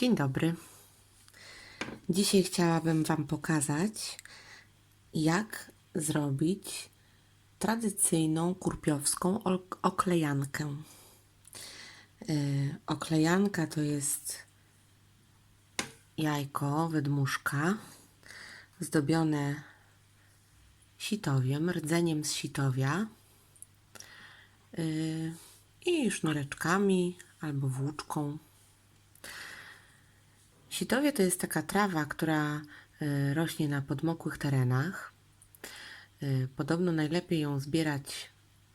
Dzień dobry. Dzisiaj chciałabym Wam pokazać, jak zrobić tradycyjną kurpiowską ok- oklejankę. Yy, oklejanka to jest jajko, wydmuszka, zdobione sitowiem, rdzeniem z sitowia yy, i sznureczkami albo włóczką. Sitowie to jest taka trawa, która y, rośnie na podmokłych terenach. Y, Podobno najlepiej ją zbierać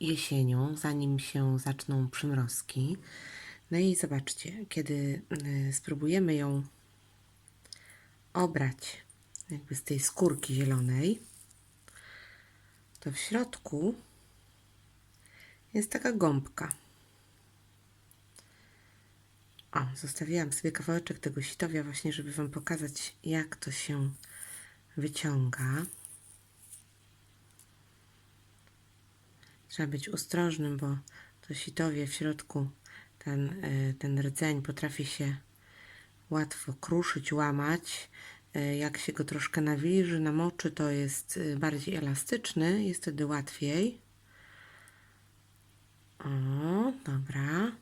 jesienią, zanim się zaczną przymrozki. No i zobaczcie, kiedy y, spróbujemy ją obrać jakby z tej skórki zielonej, to w środku jest taka gąbka. O, zostawiłam sobie kawałeczek tego sitowia właśnie, żeby Wam pokazać, jak to się wyciąga. Trzeba być ostrożnym, bo to sitowie w środku, ten, y, ten rdzeń potrafi się łatwo kruszyć, łamać. Y, Jak się go troszkę nawilży, namoczy, to jest y, bardziej elastyczny, jest wtedy łatwiej. O, dobra.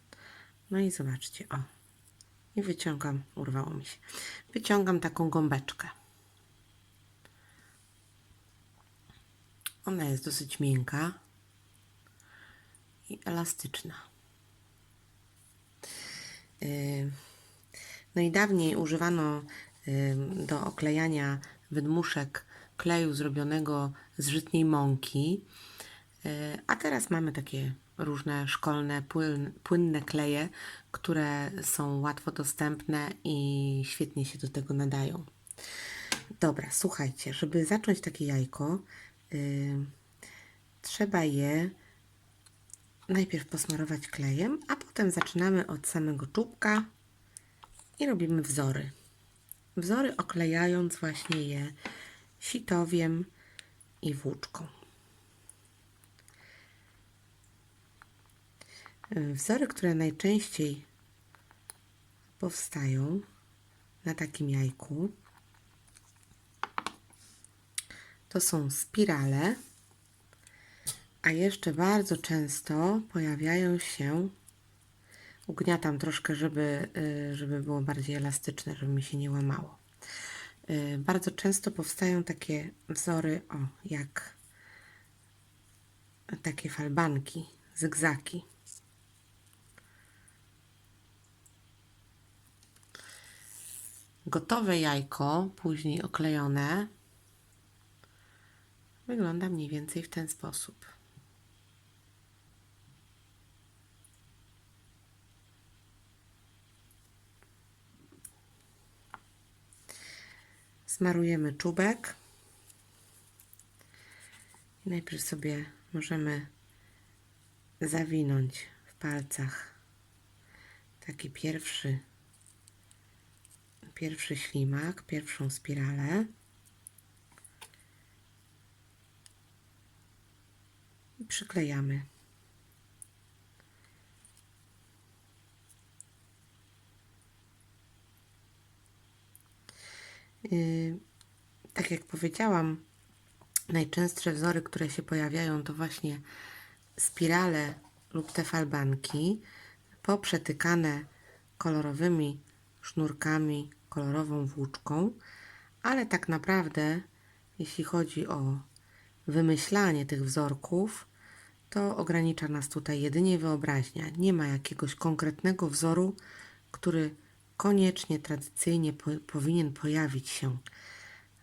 No i zobaczcie, o. I wyciągam, urwało mi się. Wyciągam taką gąbeczkę. Ona jest dosyć miękka i elastyczna. Yy, No i dawniej używano ym, do oklejania wydmuszek kleju zrobionego z żytniej mąki, Yy, a teraz mamy takie różne szkolne, płyn, płynne kleje, które są łatwo dostępne i świetnie się do tego nadają. Dobra, słuchajcie, żeby zacząć takie jajko, yy, trzeba je najpierw posmarować klejem, a potem zaczynamy od samego czubka i robimy wzory. Wzory oklejając właśnie je sitowiem i włóczką. Wzory, które najczęściej powstają na takim jajku, to są spirale, a jeszcze bardzo często pojawiają się, ugniatam troszkę, żeby, y, żeby było bardziej elastyczne, żeby mi się nie łamało. Y, Bardzo często powstają takie wzory, o, jak takie falbanki, zygzaki. Gotowe jajko, później oklejone, wygląda mniej więcej w ten sposób. Smarujemy czubek. I najpierw sobie możemy zawinąć w palcach taki pierwszy pierwszy ślimak, pierwszą spiralę. I przyklejamy. Yy, tak jak powiedziałam, najczęstsze wzory, które się pojawiają, to właśnie spirale lub te falbanki poprzetykane kolorowymi sznurkami, kolorową włóczką, ale tak naprawdę, jeśli chodzi o wymyślanie tych wzorków, to ogranicza nas tutaj jedynie wyobraźnia. Nie ma jakiegoś konkretnego wzoru, który koniecznie, tradycyjnie po, powinien pojawić się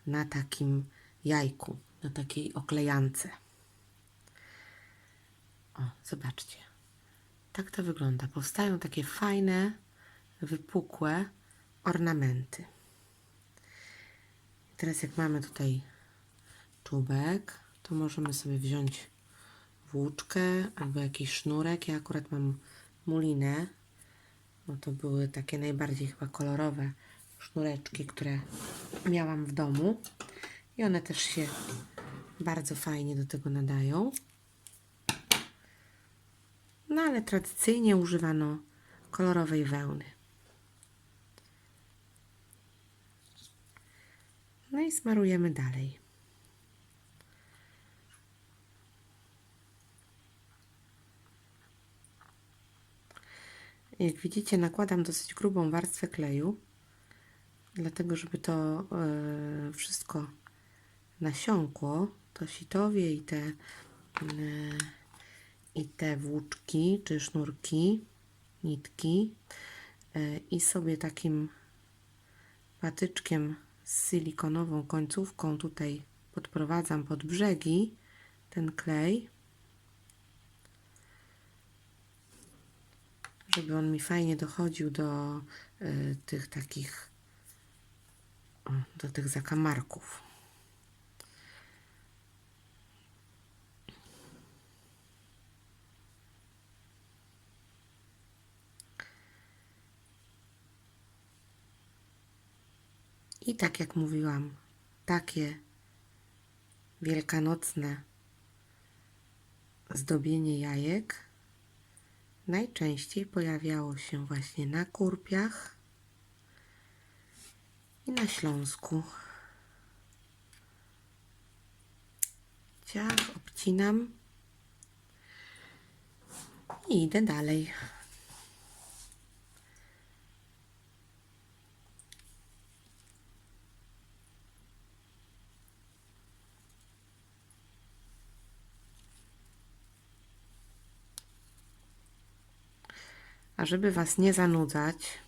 na takim jajku, na takiej oklejance. O, zobaczcie. Tak to wygląda. Powstają takie fajne, wypukłe ornamenty. Teraz jak mamy tutaj czubek, to możemy sobie wziąć włóczkę albo jakiś sznurek. Ja akurat mam mulinę, bo to były takie najbardziej chyba kolorowe sznureczki, które miałam w domu. I one też się bardzo fajnie do tego nadają. No ale tradycyjnie używano kolorowej wełny. I smarujemy dalej. Jak widzicie, nakładam dosyć grubą warstwę kleju, dlatego żeby to e, wszystko nasiąkło, to sitowie i te, e, i te włóczki czy sznurki, nitki e, i sobie takim patyczkiem z silikonową końcówką tutaj podprowadzam pod brzegi ten klej, żeby on mi fajnie dochodził do y, tych takich, do tych zakamarków. I tak jak mówiłam, takie wielkanocne zdobienie jajek najczęściej pojawiało się właśnie na kurpiach i na Śląsku. Ciach, obcinam i idę dalej. A żeby Was nie zanudzać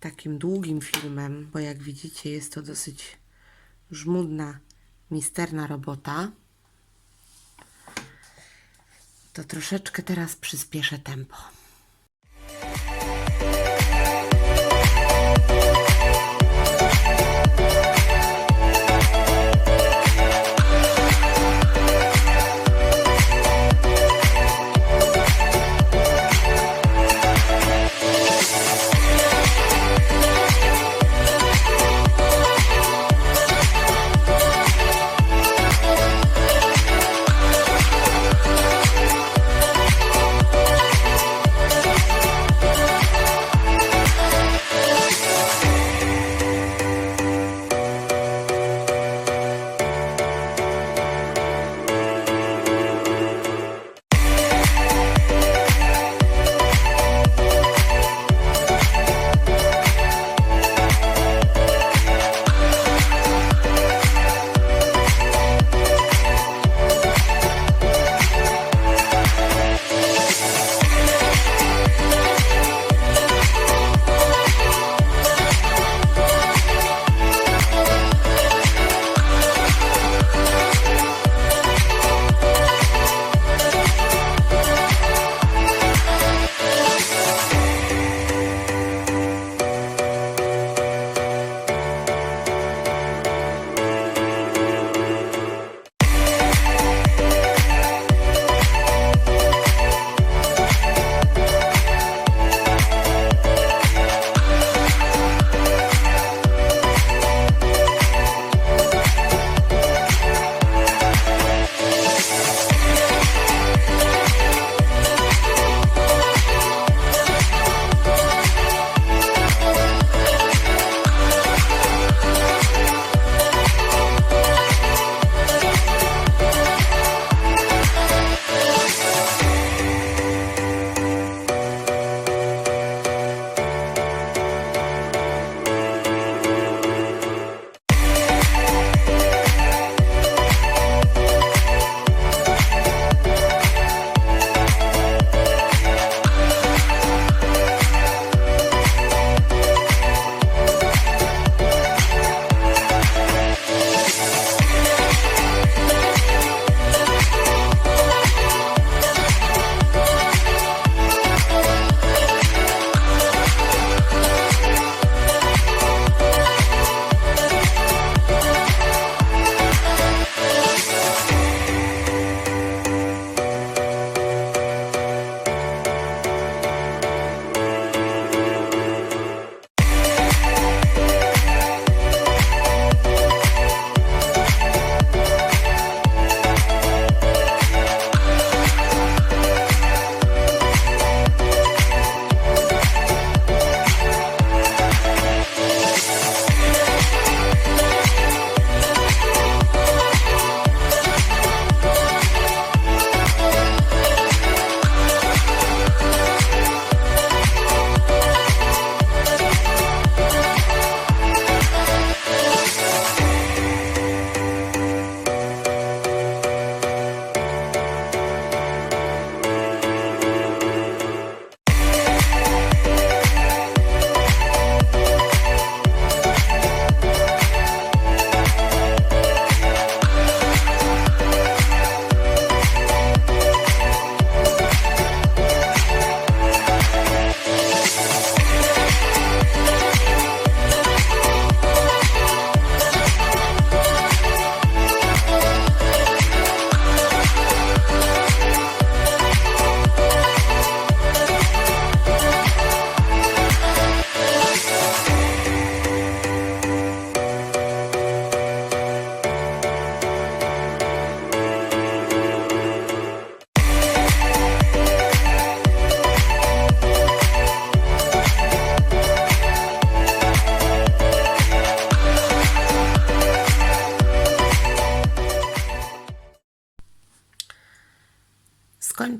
takim długim filmem, bo jak widzicie jest to dosyć żmudna, misterna robota, to troszeczkę teraz przyspieszę tempo.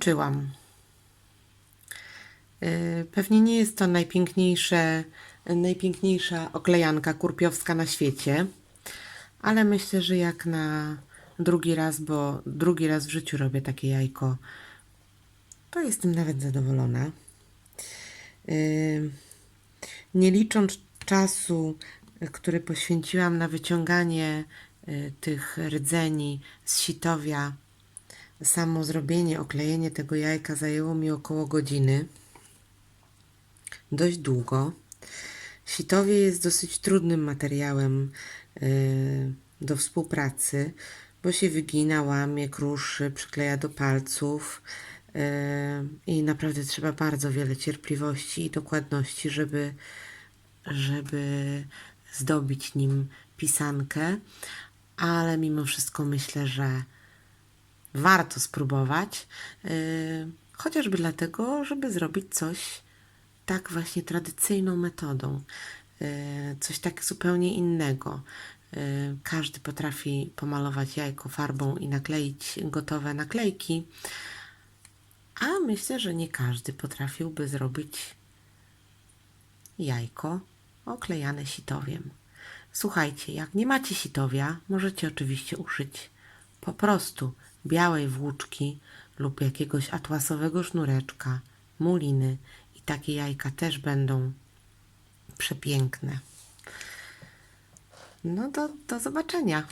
Skończyłam. Yy, Pewnie nie jest to najpiękniejsze, najpiękniejsza oklejanka kurpiowska na świecie, ale myślę, że jak na drugi raz, bo drugi raz w życiu robię takie jajko, to jestem nawet zadowolona. Yy, Nie licząc czasu, y, który poświęciłam na wyciąganie y, tych rdzeni z sitowia, samo zrobienie, oklejenie tego jajka zajęło mi około godziny. Dość długo. Sitowie jest dosyć trudnym materiałem y, do współpracy, bo się wygina, łamie, kruszy, przykleja do palców y, i naprawdę trzeba bardzo wiele cierpliwości i dokładności, żeby, żeby zdobić nim pisankę, ale mimo wszystko myślę, że warto spróbować, yy, chociażby dlatego, żeby zrobić coś tak właśnie tradycyjną metodą, yy, coś tak zupełnie innego. Yy, Każdy potrafi pomalować jajko farbą i nakleić gotowe naklejki, a myślę, że nie każdy potrafiłby zrobić jajko oklejane sitowiem. Słuchajcie, jak nie macie sitowia, możecie oczywiście użyć po prostu białej włóczki lub jakiegoś atłasowego sznureczka, muliny i takie jajka też będą przepiękne. No do, do zobaczenia.